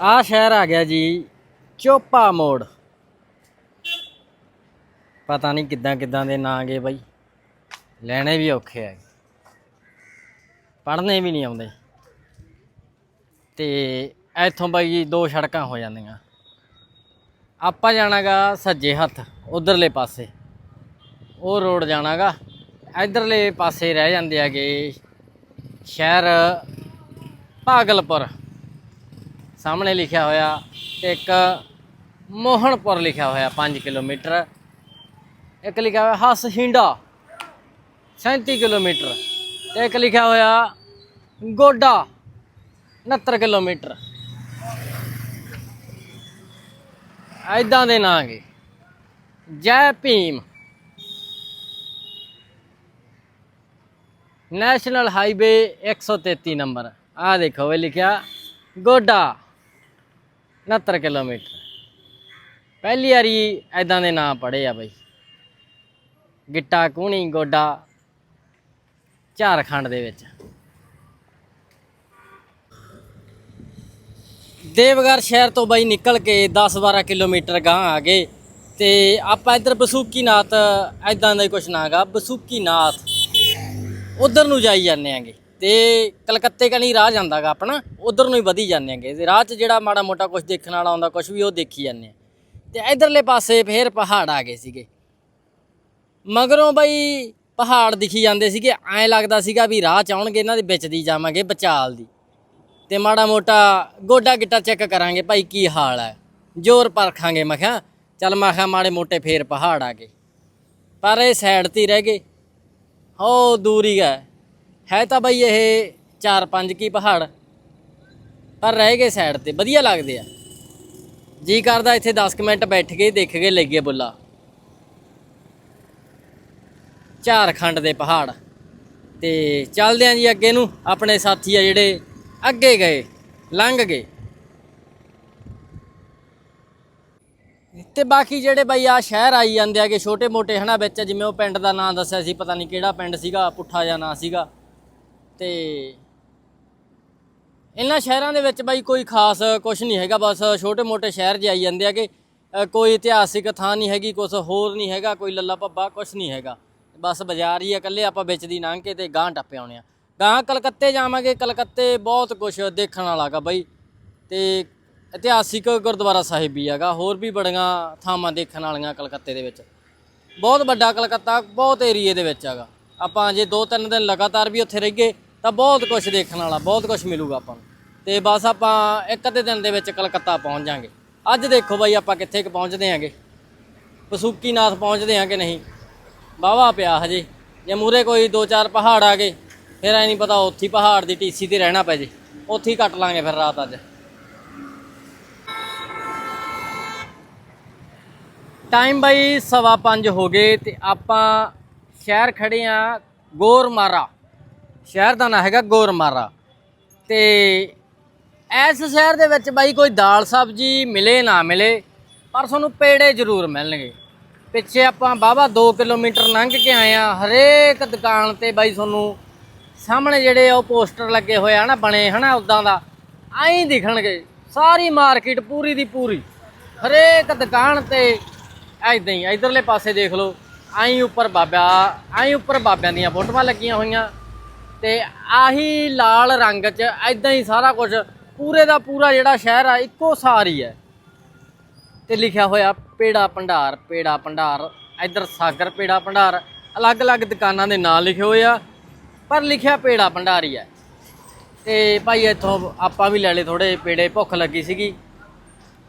ਆ ਸ਼ਹਿਰ ਆ ਗਿਆ ਜੀ ਚੋਪਾ ਮੋੜ। ਪਤਾ ਨਹੀਂ ਕਿੱਦਾਂ ਕਿੱਦਾਂ ਦੇ ਨਾਂ ਗਏ ਬਾਈ। ਲੈਣੇ ਵੀ ਔਖੇ ਆ। ਪੜ੍ਹਨੇ ਵੀ ਨਹੀਂ ਆਉਂਦੇ। ਤੇ ਇੱਥੋਂ ਬਾਈ ਦੋ ਸੜਕਾਂ ਹੋ ਜਾਂਦੀਆਂ। ਆਪਾਂ ਜਾਣਾਗਾ ਸੱਜੇ ਹੱਥ, ਉਧਰਲੇ ਪਾਸੇ। ਉਹ ਰੋਡ ਜਾਣਾਗਾ। ਇਧਰਲੇ ਪਾਸੇ ਰਹਿ ਜਾਂਦੇ ਹੈਗੇ ਸ਼ਹਿਰ ਭਾਗਲਪੁਰ। ਸਾਹਮਣੇ ਲਿਖਿਆ ਹੋਇਆ ਤੇ ਇੱਕ ਮੋਹਨਪੁਰ ਲਿਖਿਆ ਹੋਇਆ 5 ਕਿਲੋਮੀਟਰ। ਇੱਕ ਲਿਖਿਆ ਹੋਇਆ ਹਸਹਿੰਡਾ 37 ਕਿਲੋਮੀਟਰ। ਤੇ ਇੱਕ ਲਿਖਿਆ ਹੋਇਆ ਗੋਡਾ 69 ਕਿਲੋਮੀਟਰ। ਐਦਾਂ ਦੇ ਨਾਂ ਗੇ ਜੈ ਭੀਮ। National highway 133 number. ਆ ਦੇਖੋ ਇਹ ਲਿਖਿਆ ਗੋਡਾ। 69 ਕਿਲੋਮੀਟਰ। ਪਹਿਲੀ ਵਾਰੀ ਐਦਾਂ ਦੇ ਨਾਂ ਪੜੇ ਆ ਬਈ। ਗਿੱਟਾ ਕੂਣੀ ਗੋਡਾ, ਝਾਰਖੰਡ ਦੇ ਵਿੱਚ। ਦੇਵਗੜ ਸ਼ਹਿਰ ਤੋਂ ਬਾਈ ਨਿਕਲ ਕੇ 10-12 ਕਿਲੋਮੀਟਰ ਗਾਂ ਆ ਗਏ ਤੇ ਆਪਾਂ ਇੱਧਰ ਬਸੂਕੀਨਾਥ ਐਦਾਂ ਦਾ ਹੀ ਕੁਛ ਨਾ ਹੈਗਾ ਬਸੂਕੀਨਾਥ। ਉਧਰ ਨੂੰ ਜਾਈ ਜਾਂਦੇ ਆਂਗੇ। ਤੇ ਕਲਕੱਤੇ ਕਨੀ ਰਾਹ ਜਾਂਦਾਗਾ ਆਪਣਾ, ਉਧਰ ਨੂੰ ਹੀ ਵਧੀ ਜਾਂਦੇ ਆਂਗੇ ਤੇ ਰਾਹ 'ਚ ਜਿਹੜਾ ਮਾੜਾ ਮੋਟਾ ਕੁਝ ਦੇਖਣ ਵਾਲਾ ਆਉਂਦਾ ਕੁਝ ਵੀ ਉਹ ਦੇਖੀ ਜਾਂਦੇ ਆ। ਤੇ ਇਧਰਲੇ ਪਾਸੇ ਫੇਰ ਪਹਾੜ ਆ ਗਏ ਸੀਗੇ। ਮਗਰੋਂ ਬਈ ਪਹਾੜ ਦਿਖੀ ਜਾਂਦੇ ਸੀਗੇ, ਐਂ ਲੱਗਦਾ ਸੀਗਾ ਵੀ ਰਾਹ ਚ ਆਉਣਗੇ, ਇਹਨਾਂ ਦੇ ਵਿੱਚ ਦੀ ਜਾਵਾਂਗੇ ਬਚਾਲ ਦੀ। ਤੇ ਮਾੜਾ ਮੋਟਾ ਗੋਡਾ ਗਿੱਟਾ ਚੈੱਕ ਕਰਾਂਗੇ ਭਾਈ ਕੀ ਹਾਲ ਹੈ। ਜ਼ੋਰ ਪਰਖਾਂਗੇ, ਮੈਂ ਕਿਹਾ, ਚੱਲ ਮੈਂ ਕਿਹਾ ਮਾੜੇ ਮੋਟੇ ਫੇਰ ਪਹਾੜ ਆ ਗਏ। ਪਰ ਇਹ ਸਾਈਡ ਤੇ ਹੀ ਰਹਿ ਗਏ। ਹੋ ਦੂਰੀ ਹੈ। ਹੈ ਤਾਂ ਬਈ ਇਹ 4-5 ਕੀ ਪਹਾੜ, ਪਰ ਰਹਿ ਗਏ ਸਾਈਡ ਤੇ, ਵਧੀਆ ਲੱਗਦੇ ਆ। ਜੀ ਕਰਦਾ ਇੱਥੇ 10 ਕੁ ਮਿੰਟ ਬੈਠ ਕੇ, ਦੇਖ ਕੇ ਲੱਗੇ ਬੁੱਲਾ। ਝਾਰਖੰਡ ਦੇ ਪਹਾੜ। ਤੇ ਚੱਲਦੇ ਆਂ ਜੀ ਅੱਗੇ ਨੂੰ, ਆਪਣੇ ਸਾਥੀ ਆ ਜਿਹੜੇ ਅੱਗੇ ਗਏ, ਲੰਘ ਗਏ। ਤੇ ਬਾਕੀ ਜਿਹੜੇ ਬਾਈ ਆ ਸ਼ਹਿਰ ਆਈ ਜਾਂਦੇ ਆਗੇ ਛੋਟੇ ਮੋਟੇ ਹਨਾ ਵਿੱਚ, ਜਿਵੇਂ ਉਹ ਪਿੰਡ ਦਾ ਨਾਂ ਦੱਸਿਆ ਸੀ, ਪਤਾ ਨਹੀਂ ਕਿਹੜਾ ਪਿੰਡ ਸੀਗਾ, ਪੁੱਠਾ ਜਿਹਾ ਨਾਂ ਸੀਗਾ। ਤੇ ਇਹਨਾਂ ਸ਼ਹਿਰਾਂ ਦੇ ਵਿੱਚ ਬਾਈ ਕੋਈ ਖਾਸ ਕੁਝ ਨਹੀਂ ਹੈਗਾ ਬਸ ਛੋਟੇ ਮੋਟੇ ਸ਼ਹਿਰ ਜੇ ਆਈ ਜਾਂਦੇ ਆਗੇ ਅ, ਕੋਈ ਇਤਿਹਾਸਿਕ ਥਾਂ ਨਹੀਂ ਹੈਗੀ ਕੁਝ ਹੋਰ ਨਹੀਂ ਹੈਗਾ ਕੋਈ ਲੱਲਾ ਭੱਬਾ ਕੁਝ ਨਹੀਂ ਹੈਗਾ। ਬਸ ਬਾਜ਼ਾਰ ਹੀ ਆ ਇਕੱਲੇ ਆਪਾਂ ਵਿੱਚ ਦੀ ਲੰਘ ਕੇ ਤੇ ਗਾਂਹ ਟੱਪੇ ਆਉਣੇ ਆ। ਗਾਂਹ ਕਲਕੱਤੇ ਜਾਵਾਂਗੇ ਕਲਕੱਤੇ ਬਹੁਤ ਕੁਝ ਦੇਖਣ ਵਾਲਾ ਗਾ ਬਾਈ। ਤੇ ਇਤਿਹਾਸਿਕ ਗੁਰਦੁਆਰਾ ਸਾਹਿਬ ਵੀ ਹੈਗਾ ਹੋਰ ਵੀ ਬੜੀਆਂ ਥਾਵਾਂ ਦੇਖਣ ਵਾਲੀਆਂ ਕਲਕੱਤੇ ਦੇ ਵਿੱਚ। ਬਹੁਤ ਵੱਡਾ ਕਲਕੱਤਾ ਬਹੁਤ ਏਰੀਏ ਦੇ ਵਿੱਚ ਹੈਗਾ। ਆਪਾਂ ਜੇ ਦੋ ਤਿੰਨ ਦਿਨ ਲਗਾਤਾਰ ਵੀ ਉੱਥੇ ਰਹੀਏ ਤਾਂ ਬਹੁਤ ਕੁਝ ਦੇਖਣ ਵਾਲਾ, ਬਹੁਤ ਕੁਝ ਮਿਲੂਗਾ ਆਪਾਂ ਨੂੰ। ਤੇ ਬਸ ਆਪਾਂ ਇੱਕ ਅੱਧੇ ਦਿਨ ਦੇ ਵਿੱਚ ਕਲਕੱਤਾ ਪਹੁੰਚ ਜਾਾਂਗੇ। ਅੱਜ ਦੇਖੋ ਬਾਈ ਆਪਾਂ ਕਿੱਥੇ ਕੁ ਪਹੁੰਚਦੇ ਆਂਗੇ ਪਸੂਕੀਨਾਥ ਪਹੁੰਚਦੇ ਆਂ ਕਿ ਨਹੀਂ। ਵਾਹਵਾ ਪਿਆ ਹਜੇ। ਜੇ ਮੂਰੇ ਕੋਈ ਦੋ ਚਾਰ ਪਹਾੜ ਆ ਗਏ, ਫਿਰ ਐ ਨਹੀਂ ਪਤਾ ਉੱਥੇ ਹੀ ਪਹਾੜ ਦੀ ਟੀਸੀ ਤੇ ਰਹਿਣਾ ਪੈ ਜੇ। ਉੱਥੇ ਹੀ ਕੱਟ ਲਾਂਗੇ ਫਿਰ ਰਾਤ ਅੱਜ। ਟਾਈਮ ਬਾਈ ਸਵਾ ਪੰਜ ਹੋ ਗਏ ਤੇ ਆਪਾਂ ਸ਼ਹਿਰ ਖੜੇ ਆ ਗੋਰਮਾਰਾ। ਸ਼ਹਿਰ ਦਾ ਨਾਂ ਹੈਗਾ ਗੋਰਮਾਰਾ। ਤੇ ਇਸ ਸ਼ਹਿਰ ਦੇ ਵਿੱਚ ਬਾਈ ਕੋਈ ਦਾਲ ਸਬਜੀ ਮਿਲੇ ਨਾ ਮਿਲੇ, ਪਰ ਤੁਹਾਨੂੰ ਪੇੜੇ ਜ਼ਰੂਰ ਮਿਲਣਗੇ। ਪਿੱਛੇ ਆਪਾਂ ਬਾਬਾ 2 ਕਿਲੋਮੀਟਰ ਲੰਘ ਕੇ ਆਏ ਆ ਹਰੇਕ ਦੁਕਾਨ ਤੇ ਬਾਈ ਤੁਹਾਨੂੰ ਸਾਹਮਣੇ ਜਿਹੜੇ ਉਹ ਪੋਸਟਰ ਲੱਗੇ ਹੋਏ ਆ ਨਾ ਬਣੇ, ਹਨਾ, ਉਦਾਂ ਦਾ। ਐਂ ਦਿਖਣਗੇ, ਸਾਰੀ ਮਾਰਕੀਟ ਪੂਰੀ ਦੀ ਪੂਰੀ। ਹਰੇਕ ਦੁਕਾਨ ਤੇ ਐਦਾਂ ਹੀ, ਇਧਰਲੇ ਪਾਸੇ ਦੇਖ ਲਓ, ਐਂ ਉੱਪਰ ਬਾਬਾ, ਐਂ ਉੱਪਰ ਬਾਬਿਆਂ ਦੀਆਂ ਫੋਟੋਆਂ ਲੱਗੀਆਂ ਹੋਈਆਂ। ਤੇ ਆਹੀ ਲਾਲ ਰੰਗ 'ਚ ਐਦਾਂ ਹੀ ਸਾਰਾ ਕੁਝ ਪੂਰੇ ਦਾ ਪੂਰਾ ਜਿਹੜਾ ਸ਼ਹਿਰ ਆ, ਇੱਕੋ ਸਾਰੀ ਹੈ ਤੇ ਲਿਖਿਆ ਹੋਇਆ, ਪੇੜਾ ਭੰਡਾਰ ਪੇੜਾ ਭੰਡਾਰ, ਇੱਧਰ ਸਾਗਰ ਪੇੜਾ ਭੰਡਾਰ, ਅਲੱਗ-ਅਲੱਗ ਦੁਕਾਨਾਂ ਦੇ ਨਾਂ ਲਿਖੇ ਹੋਏ ਆ, ਪਰ ਲਿਖਿਆ ਪੇੜਾ ਭੰਡਾਰ ਹੀ ਹੈ। ਤੇ ਭਾਈ ਇੱਥੋਂ ਆਪਾਂ ਵੀ ਲੈ ਲਏ ਥੋੜੇ ਪੇੜੇ, ਭੁੱਖ ਲੱਗੀ ਸੀਗੀ।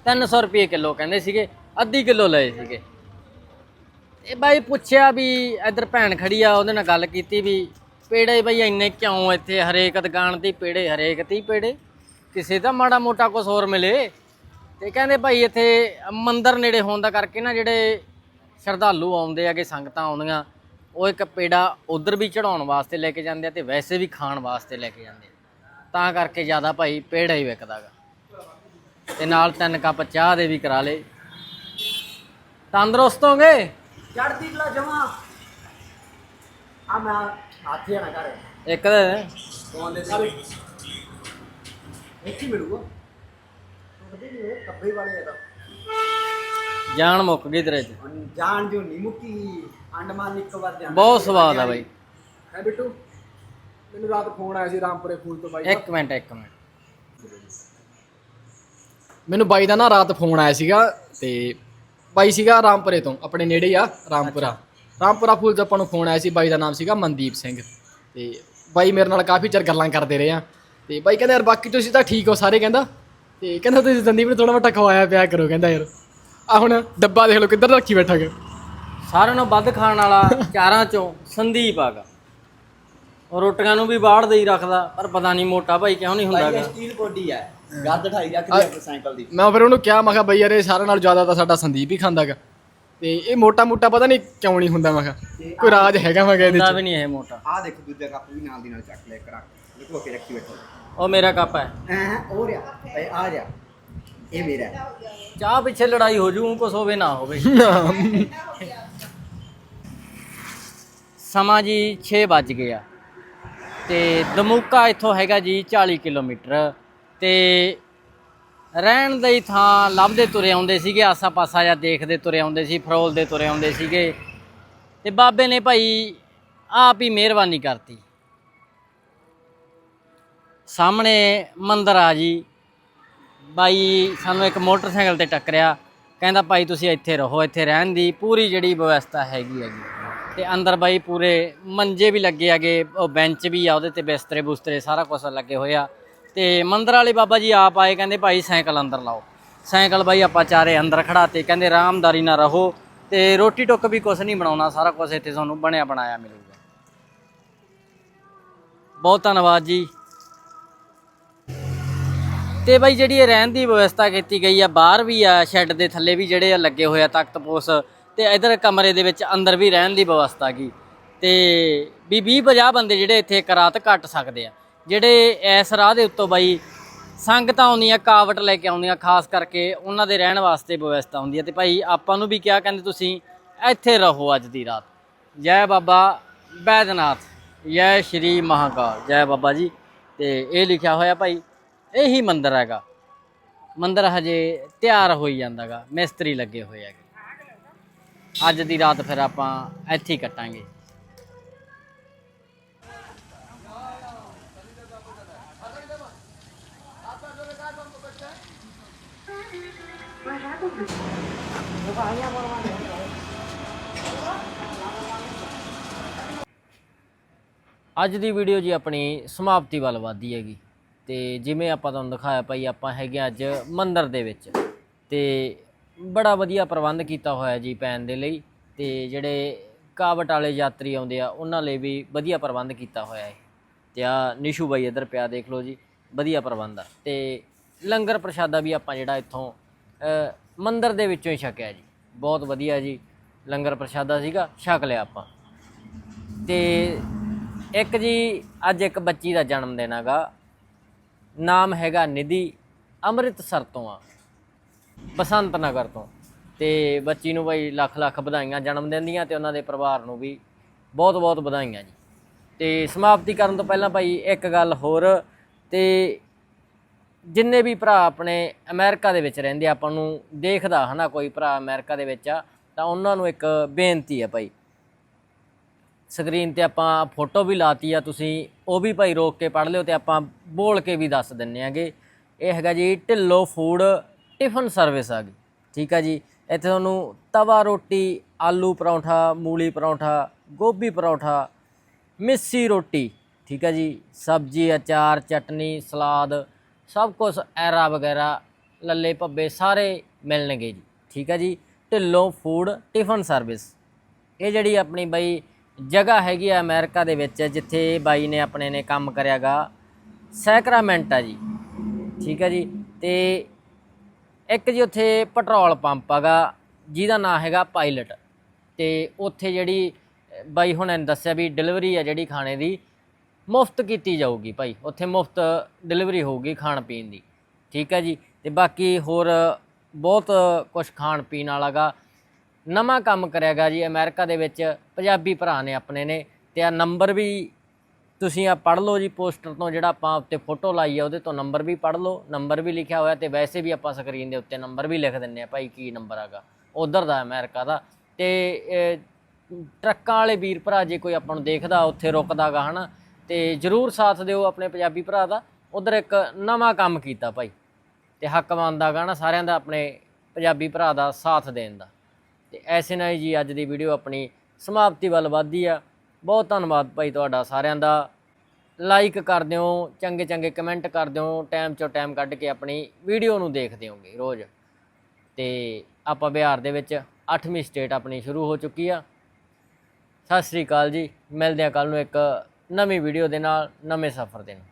300 ਰੁਪਏ ਕਿਲੋ ਕਹਿੰਦੇ ਸੀਗੇ, ਅੱਧੀ ਕਿਲੋ ਲਏ ਸੀਗੇ। ਇਹ ਬਾਈ ਪੁੱਛਿਆ ਵੀ ਇੱਧਰ ਭੈਣ ਖੜੀ ਆ, ਉਹਦੇ ਨਾਲ ਗੱਲ ਕੀਤੀ ਵੀ ਪੇੜੇ ਬਈ ਇੰਨੇ ਕਿਉਂ ਇੱਥੇ ਹਰੇਕ ਦੁਕਾਨ ਤੇ ਪੇੜੇ, ਹਰੇਕ ਤੇ ਪੇੜੇ? ਕਿਸੇ ਦਾ ਮਾੜਾ ਮੋਟਾ ਕੁਝ ਹੋਰ ਮਿਲੇ। ਤੇ ਕਹਿੰਦੇ ਭਾਈ ਇੱਥੇ ਮੰਦਰ ਨੇੜੇ ਹੋਣ ਦਾ ਕਰਕੇ ਨਾ ਜਿਹੜੇ ਸ਼ਰਧਾਲੂ ਆਉਂਦੇ ਆਗੇ ਸੰਗਤਾਂ ਆਉਂਦੀਆਂ, ਉਹ ਇੱਕ ਪੇੜਾ ਉਧਰ ਵੀ ਚੜਾਉਣ ਵਾਸਤੇ ਲੈ ਕੇ ਜਾਂਦੇ ਆ ਤੇ ਵੈਸੇ ਵੀ ਖਾਣ ਵਾਸਤੇ ਲੈ ਕੇ ਜਾਂਦੇ ਤਾਂ ਕਰਕੇ ਜ਼ਿਆਦਾ ਭਾਈ ਪੇੜਾ ਹੀ ਵਿਕਦਾਗਾ ਤੇ ਨਾਲ ਤਿੰਨ ਕੱਪ ਚਾਹ ਦੇ ਵੀ ਕਰਾ ਲੇ ਤੰਦਰੁਸਤ ਹੋਗੇ? ਚੜਦੀ ਕਲਾ ਜਮਾ। ਆ ਮੈਂ ਹਾਥੀ ਨਾ ਕਰ ਇੱਕ ਦੇ ਫੋਨ ਦੇ ਦੇ ਇੱਥੇ ਮਿਲੂਗਾ ਉਹਦੇ ਨੇ ਕੱਪੜੇ ਵਾਲੇ ਆ ਤਾਂ ਜਾਨ ਮੁੱਕ ਗਈ ਤੇਰੇ ਚ ਜਾਣ ਜੋ ਨਹੀਂ ਮੁੱਕੀ ਅੰਡਮਾਨ ਨਿਕੋਬਾਰ ਜਾਣ ਬਹੁਤ ਸਵਾਦ ਆ ਬਾਈ ਹੈ ਬਿੱਟੂ ਮੈਨੂੰ ਰਾਤ ਫੋਨ ਆਇਆ ਸੀ ਰਾਮਪੁਰੇ ਫੂਲ ਤੋਂ ਬਾਈ ਇੱਕ ਮਿੰਟ ਇੱਕ ਮਿੰਟ ਮੈਨੂੰ ਬਾਈ ਦਾ ਨਾ ਰਾਤ ਫੋਨ ਆਇਆ ਸੀਗਾ ਤੇ ਬਾਈ ਸੀਗਾ ਰਾਮਪੁਰੇ ਤੋਂ ਆਪਣੇ ਨੇੜੇ ਆ ਰਾਮਪੁਰਾ ਰਾਮਪੁਰਾ ਫੂਲ ਤੋਂ ਆਪਾਂ ਨੂੰ ਫੋਨ ਆਇਆ ਸੀ ਬਾਈ ਦਾ ਨਾਮ ਸੀਗਾ ਮਨਦੀਪ ਸਿੰਘ। ਤੇ ਬਾਈ ਮੇਰੇ ਨਾਲ ਕਾਫੀ ਚਿਰ ਗੱਲਾਂ ਕਰਦੇ ਰਹੇ ਆ। ਤੇ ਬਾਈ ਕਹਿੰਦਾ ਯਾਰ ਬਾਕੀ ਤੁਸੀਂ ਤਾਂ ਠੀਕ ਹੋ ਸਾਰੇ ਕਹਿੰਦਾ। ਤੇ ਕਹਿੰਦਾ ਤੁਸੀਂ ਸੰਦੀਪ ਨੂੰ ਥੋੜਾ ਮੋਟਾ ਖਵਾਇਆ ਪਿਆ ਕਰੋ ਕਹਿੰਦਾ ਯਾਰ। ਆ ਹੁਣ ਡੱਬਾ ਦੇਖ ਲਓ ਕਿੱਧਰ ਰੱਖੀ ਬੈਠਾ ਗਾ ਸਾਰਿਆਂ ਨੂੰ ਵੱਧ ਖਾਣ ਵਾਲਾ ਚਾਰਾਂ ਚੋਂ ਸੰਦੀਪ ਆਗਾ। ਉਹ ਰੋਟੀਆਂ ਨੂੰ ਵੀ ਬਾੜ ਦੇ ਹੀ ਰੱਖਦਾ ਪਰ ਪਤਾ ਨਹੀਂ ਮੋਟਾ ਭਾਈ ਕਿਉਂ ਨਹੀਂ ਹੁੰਦਾ ਗਾ। ਸਟੀਲ ਬੋਡੀ ਹੈ ਗੱਦ ਠਾਈ ਰੱਖਦੀ ਹੈ ਸਾਈਕਲ ਦੀ। ਮੈਂ ਫਿਰ ਉਹਨੂੰ ਕਿਹਾ ਮੈਂ ਕਿਹਾ ਬਈ ਯਾਰ ਇਹ ਸਾਰਿਆਂ ਨਾਲ ਜ਼ਿਆਦਾ ਤਾਂ ਸਾਡਾ ਸੰਦੀਪ ਹੀ ਖਾਂਦਾ ਗਾ। ਤੇ ਇਹ ਮੋਟਾ ਮੋਟਾ ਪਤਾ ਨਹੀਂ ਕਿਉਂ ਨਹੀਂ ਹੁੰਦਾ ਮੈਂ ਕਿਹਾ। ਕੋਈ ਰਾਜ ਹੈਗਾ ਮੈਂ ਕਿਹਾ ਇਹਦੇ ਹੁੰਦਾ ਚ। ਵੀ ਨਹੀਂ ਇਹ ਮੋਟਾ। ਆ ਦੇਖੋ ਦੂਜਾ ਕੱਪ ਵੀ ਨਾਲ ਦੀ ਨਾਲ ਚੱਕ ਲੈ ਕਰਾ ਲੁਕੋ ਕੇ ਰੱਖੀ ਬੈਠੋ। ਉਹ ਮੇਰਾ ਕੱਪ ਹੈ। ਐ ਹੋ ਰਿਹਾ। ਆ ਜਾ ਇਹ ਮੇਰਾ ਹੈ। ਚਾਹ ਪਿੱਛੇ ਲੜਾਈ ਹੋ ਜੂ ਕੁਛ ਹੋਵੇ ਨਾ ਹੋਵੇ। ਸਮਾਂ ਜੀ 6 ਵੱਜ ਗਿਆ ਤੇ ਦਮੂਕਾ ਇੱਥੋਂ ਹੈਗਾ ਜੀ 40 ਕਿਲੋਮੀਟਰ। ਤੇ ਰਹਿਣ ਦੇ ਥਾਂ ਲੱਭਦੇ ਤੁਰੇ ਆਉਂਦੇ ਸੀਗੇ ਆਸਾ ਪਾਸਾ ਜਾਂ ਦੇਖਦੇ ਤੁਰੇ ਆਉਂਦੇ ਸੀ ਫਰੋਲਦੇ ਤੁਰੇ ਆਉਂਦੇ ਸੀਗੇ। ਤੇ ਬਾਬੇ ਨੇ ਭਾਈ ਆਪ ਹੀ ਮਿਹਰਬਾਨੀ ਕਰਤੀ। ਸਾਹਮਣੇ ਮੰਦਰ ਆ ਜੀ। ਬਾਈ ਸਾਨੂੰ ਇੱਕ ਮੋਟਰਸਾਈਕਲ ਤੇ ਟੱਕਰਿਆ। ਕਹਿੰਦਾ, ਭਾਈ ਤੁਸੀਂ ਇੱਥੇ ਰਹੋ, ਇੱਥੇ ਰਹਿਣ ਦੀ ਪੂਰੀ ਜਿਹੜੀ ਵਿਵਸਥਾ ਹੈਗੀ ਹੈਗੀ ਤੇ ਅੰਦਰ ਬਾਈ ਪੂਰੇ ਮੰਜੇ ਵੀ ਲੱਗੇ ਹੈਗੇ, ਉਹ ਬੈਂਚ ਵੀ ਆ, ਉਹਦੇ ਤੇ ਬਿਸਤਰੇ ਬੁਸਤਰੇ ਸਾਰਾ ਕੁਝ ਲੱਗੇ ਹੋਏ ਆ। ਤੇ ਮੰਦਰ ਵਾਲੇ ਬਾਬਾ ਜੀ ਆਪ ਆਏ, ਕਹਿੰਦੇ ਭਾਈ ਸਾਈਕਲ ਅੰਦਰ ਲਾਓ। ਸਾਈਕਲ ਬਾਈ ਆਪਾਂ ਚਾਰੇ ਅੰਦਰ ਖੜਾਤੇ, ਕਹਿੰਦੇ ਆਰਾਮਦਾਰੀ ਨਾਲ ਰਹੋ ਤੇ ਰੋਟੀ ਟੁੱਕ ਵੀ ਕੁਝ ਨਹੀਂ ਬਣਾਉਣਾ, ਸਾਰਾ ਕੁਝ ਇੱਥੇ ਤੁਹਾਨੂੰ ਬਣਿਆ ਬਣਾਇਆ ਮਿਲੂਗਾ। ਬਹੁਤ ਧੰਨਵਾਦ ਜੀ। ਤੇ ਬਾਈ ਜਿਹੜੀ ਇਹ ਰਹਿਣ ਦੀ ਵਿਵਸਥਾ ਕੀਤੀ ਗਈ ਆ, ਬਾਹਰ ਵੀ ਆ, ਸ਼ੈੱਡ ਦੇ ਥੱਲੇ ਵੀ ਜਿਹੜੇ ਆ ਲੱਗੇ ਹੋਏ ਆ ਤਖਤ ਪੋਸ, ਤੇ ਇਧਰ ਕਮਰੇ ਦੇ ਵਿੱਚ ਅੰਦਰ ਵੀ ਰਹਿਣ ਦੀ ਵਿਵਸਥਾ ਕੀ ਤੇ ਵੀ 20 50 ਬੰਦੇ ਜਿਹੜੇ ਇੱਥੇ ਇੱਕ ਰਾਤ ਕੱਟ ਸਕਦੇ ਆ। ਜਿਹੜੇ ਇਸ ਰਾਹ ਦੇ ਉੱਤੋਂ ਬਾਈ ਸੰਗਤਾਂ ਆਉਂਦੀਆਂ, ਕਾਵਟ ਲੈ ਕੇ ਆਉਂਦੀਆਂ, ਖਾਸ ਕਰਕੇ ਉਹਨਾਂ ਦੇ ਰਹਿਣ ਵਾਸਤੇ ਵਿਵਸਥਾ ਹੁੰਦੀ ਹੈ। ਤੇ ਭਾਈ ਆਪਾਂ ਨੂੰ ਵੀ ਕਿਹਾ ਕਹਿੰਦੇ ਤੁਸੀਂ? ਇੱਥੇ ਰਹੋ ਅੱਜ ਦੀ ਰਾਤ। ਜੈ ਬਾਬਾ ਬੈਦਨਾਥ, ਜੈ ਸ਼੍ਰੀ ਮਹਾਕਾਲ। ਜੈ ਬਾਬਾ ਜੀ। ਤੇ ਇਹ ਲਿਖਿਆ ਹੋਇਆ ਭਾਈ, ਇਹੀ ਮੰਦਿਰ ਹੈਗਾ। ਮੰਦਿਰ ਹਜੇ ਤਿਆਰ ਹੋਈ ਜਾਂਦਾਗਾ, ਮਿਸਤਰੀ ਲੱਗੇ ਹੋਏ ਹੈਗੇ। ਅੱਜ ਦੀ ਰਾਤ ਫਿਰ ਆਪਾਂ ਇੱਥੇ ਹੀ ਕੱਟਾਂਗੇ। ਅੱਜ ਦੀ ਵੀਡੀਓ ਜੀ ਆਪਣੀ ਸਮਾਪਤੀ ਵੱਲ ਵਧਦੀ ਹੈਗੀ। ਤੇ ਜਿਵੇਂ ਆਪਾਂ ਤੁਹਾਨੂੰ ਦਿਖਾਇਆ ਭਾਈ, ਆਪਾਂ ਹੈਗੇ ਅੱਜ ਮੰਦਰ ਦੇ ਵਿੱਚ। ਤੇ ਬੜਾ ਵਧੀਆ ਪ੍ਰਬੰਧ ਕੀਤਾ ਹੋਇਆ ਜੀ ਪੈਣ ਦੇ ਲਈ। ਤੇ ਜਿਹੜੇ ਕਾਵਟ ਵਾਲੇ ਯਾਤਰੀ ਆਉਂਦੇ ਆ, ਉਹਨਾਂ ਲਈ ਵੀ ਵਧੀਆ ਪ੍ਰਬੰਧ ਕੀਤਾ ਹੋਇਆ ਹੈ। ਤੇ ਆ ਨਿਸ਼ੂ ਬਾਈ ਇੱਧਰ ਪਿਆ, ਦੇਖ ਲਓ ਜੀ, ਵਧੀਆ ਪ੍ਰਬੰਧ ਆ। ਤੇ ਲੰਗਰ ਪ੍ਰਸ਼ਾਦਾ ਵੀ ਆਪਾਂ ਜਿਹੜਾ ਇੱਥੋਂ ਮੰਦਿਰ ਦੇ ਵਿੱਚੋਂ ਹੀ ਛਕਿਆ ਜੀ। ਬਹੁਤ ਵਧੀਆ ਜੀ, ਲੰਗਰ ਪ੍ਰਸ਼ਾਦਾ ਸੀਗਾ, ਛਕ ਲਿਆ ਆਪਾਂ। ਤੇ ਇੱਕ ਜੀ, ਅੱਜ ਇੱਕ ਬੱਚੀ ਦਾ ਜਨਮ ਦਿਨ ਹੈਗਾ। ਨਾਮ ਹੈਗਾ ਨਿਧੀ, ਅੰਮ੍ਰਿਤਸਰ ਤੋਂ ਆ। ਬਸੰਤ ਨਗਰ ਤੋਂ। ਤੇ ਬੱਚੀ ਨੂੰ ਬਈ ਲੱਖ ਲੱਖ ਵਧਾਈਆਂ ਜਨਮ ਦਿਨ ਦੀਆਂ ਤੇ ਉਹਨਾਂ ਦੇ ਪਰਿਵਾਰ ਨੂੰ ਵੀ ਬਹੁਤ ਬਹੁਤ ਵਧਾਈਆਂ ਜੀ। ਤੇ ਸਮਾਪਤੀ ਕਰਨ ਤੋਂ ਪਹਿਲਾਂ ਭਾਈ ਇੱਕ ਗੱਲ ਹੋਰ, ਤੇ ਜਿੰਨੇ ਵੀ ਭਰਾ ਆਪਣੇ ਅਮਰੀਕਾ ਦੇ ਵਿੱਚ ਰਹਿੰਦੇ ਆਪਾਂ ਨੂੰ ਦੇਖਦਾ ਹਨਾ ਕੋਈ ਭਰਾ ਅਮਰੀਕਾ ਦੇ ਵਿੱਚ ਆ, ਤਾਂ ਉਹਨਾਂ ਨੂੰ ਇੱਕ ਬੇਨਤੀ ਹੈ ਭਾਈ। ਸਕਰੀਨ ਤੇ ਆਪਾਂ ਫੋਟੋ ਵੀ ਲਾਤੀ ਆ, ਤੁਸੀਂ ਉਹ ਵੀ ਭਾਈ ਰੋਕ ਕੇ ਪੜ੍ਹ ਲਿਓ ਤੇ ਆਪਾਂ ਬੋਲ ਕੇ ਵੀ ਦੱਸ ਦਿੰਨੇ ਆਗੇ। ਇਹ ਹੈਗਾ ਜੀ ਢਿੱਲੋ ਫੂਡ ਟਿਫਨ ਸਰਵਿਸ ਆ ਗਈ। ਠੀਕ ਆ ਜੀ, ਇੱਥੇ ਤੁਹਾਨੂੰ ਤਵਾ ਰੋਟੀ, ਆਲੂ ਪਰੌਂਠਾ, ਮੂਲੀ ਪਰੌਂਠਾ, ਗੋਭੀ ਪਰੌਂਠਾ, ਮਿੱਸੀ ਰੋਟੀ, ਠੀਕ ਆ ਜੀ, ਸਬਜ਼ੀ, ਅਚਾਰ, ਚਟਨੀ, ਸਲਾਦ ਸਭ ਕੁਝ ਐਰਾ ਵਗੈਰਾ, ਲੱਲੇ ਭੱਬੇ ਸਾਰੇ ਮਿਲਣਗੇ ਜੀ। ਠੀਕ ਹੈ ਜੀ? Dhillon food tiffin service. ਇਹ ਜਿਹੜੀ ਆਪਣੀ ਬਾਈ ਜਗ੍ਹਾ ਹੈਗੀ ਆ ਅਮਰੀਕਾ ਦੇ ਵਿੱਚ, ਜਿੱਥੇ ਬਾਈ ਨੇ ਆਪਣੇ ਨੇ ਕੰਮ ਕਰਿਆਗਾ ਸੈਕਰਾਮੈਂਟ ਆ ਜੀ। ਠੀਕ ਹੈ ਜੀ? ਤੇ ਇੱਕ ਜੀ ਉੱਥੇ ਪੈਟਰੋਲ ਪੰਪ ਹੈਗਾ, ਜਿਹਦਾ ਨਾਮ ਹੈਗਾ ਪਾਇਲਟ। ਤੇ ਉੱਥੇ ਜਿਹੜੀ ਬਾਈ ਹੁਣ ਇਹਨੇ ਦੱਸਿਆ ਵੀ ਡਿਲੀਵਰੀ ਆ ਜਿਹੜੀ ਖਾਣੇ ਦੀ ਮੁਫਤ ਕੀਤੀ ਜਾਊਗੀ ਭਾਈ। ਉੱਥੇ ਮੁਫਤ ਡਿਲੀਵਰੀ ਹੋਊਗੀ ਖਾਣ ਪੀਣ ਦੀ। ਠੀਕ ਹੈ ਜੀ? ਤੇ ਬਾਕੀ ਹੋਰ ਬਹੁਤ ਕੁਝ ਖਾਣ ਪੀਣ ਵਾਲਾਗਾ। ਨਵਾਂ ਕੰਮ ਕਰਿਆਗਾ ਜੀ ਅਮਰੀਕਾ ਦੇ ਵਿੱਚ। ਪੰਜਾਬੀ ਭਰਾ ਨੇ ਆਪਣੇ ਨੇ। ਤੇ ਆ ਨੰਬਰ ਵੀ ਤੁਸੀਂ ਆ ਪੜ੍ਹ ਲਓ ਜੀ, ਪੋਸਟਰ ਤੋਂ ਜਿਹੜਾ ਆਪਾਂ ਉੱਤੇ ਫੋਟੋ ਲਾਈ ਆ, ਉਹਦੇ ਤੋਂ ਨੰਬਰ ਵੀ ਪੜ੍ਹ ਲਓ। ਨੰਬਰ ਵੀ ਲਿਖਿਆ ਹੋਇਆ ਤੇ ਵੈਸੇ ਵੀ ਆਪਾਂ ਸਕਰੀਨ ਦੇ ਉੱਤੇ ਨੰਬਰ ਵੀ ਲਿਖ ਦਿੰਨੇ ਆ ਭਾਈ, ਕੀ ਨੰਬਰ ਹੈਗਾ ਉਧਰ ਦਾ ਅਮਰੀਕਾ ਦਾ। ਤੇ ਟਰੱਕਾਂ ਵਾਲੇ ਵੀਰ ਭਰਾ ਜੇ ਕੋਈ ਆਪਾਂ ਨੂੰ ਦੇਖਦਾ, ਉੱਥੇ ਰੁਕਦਾਗਾ, ਹਨਾ। ਤੇ ਜਰੂਰ ਸਾਥ ਦਿਓ ਆਪਣੇ ਪੰਜਾਬੀ ਭਰਾ ਦਾ। ਉਧਰ ਇੱਕ ਨਵਾਂ ਕੰਮ ਕੀਤਾ ਭਾਈ ਤੇ ਹੱਕ ਬਣਦਾ ਗਾਣਾ ਸਾਰਿਆਂ ਦਾ ਆਪਣੇ ਪੰਜਾਬੀ ਭਰਾ ਦਾ ਸਾਥ ਦੇਣ ਦਾ। ਤੇ ਐਸੇ ਨਾਲ ਹੀ ਜੀ ਅੱਜ ਦੀ ਵੀਡੀਓ ਆਪਣੀ ਸਮਾਪਤੀ ਵੱਲ ਵੱਧਦੀ ਆ। ਬਹੁਤ ਧੰਨਵਾਦ ਭਾਈ ਤੁਹਾਡਾ ਸਾਰਿਆਂ ਦਾ। ਲਾਈਕ ਕਰ ਦਿਓ, ਚੰਗੇ ਚੰਗੇ ਕਮੈਂਟ ਕਰ ਦਿਓ, ਟਾਈਮ ਚੋਂ ਟਾਈਮ ਕੱਢ ਕੇ ਆਪਣੀ ਵੀਡੀਓ ਨੂੰ ਦੇਖਦੇ ਹੋਗੇ ਰੋਜ਼। ਤੇ ਆਪਾਂ ਬਿਹਾਰ ਦੇ ਵਿੱਚ 8ਵੀਂ ਸਟੇਟ ਆਪਣੀ ਸ਼ੁਰੂ ਹੋ ਚੁੱਕੀ ਆ। ਸਤਿ ਸ੍ਰੀ ਅਕਾਲ ਜੀ, ਮਿਲਦੇ ਆ ਕੱਲ ਨੂੰ ਇੱਕ ਨਵੀਂ ਵੀਡੀਓ ਦੇ ਨਾਲ ਨਵੇਂ ਸਫ਼ਰ ਦੇ ਨਾਲ।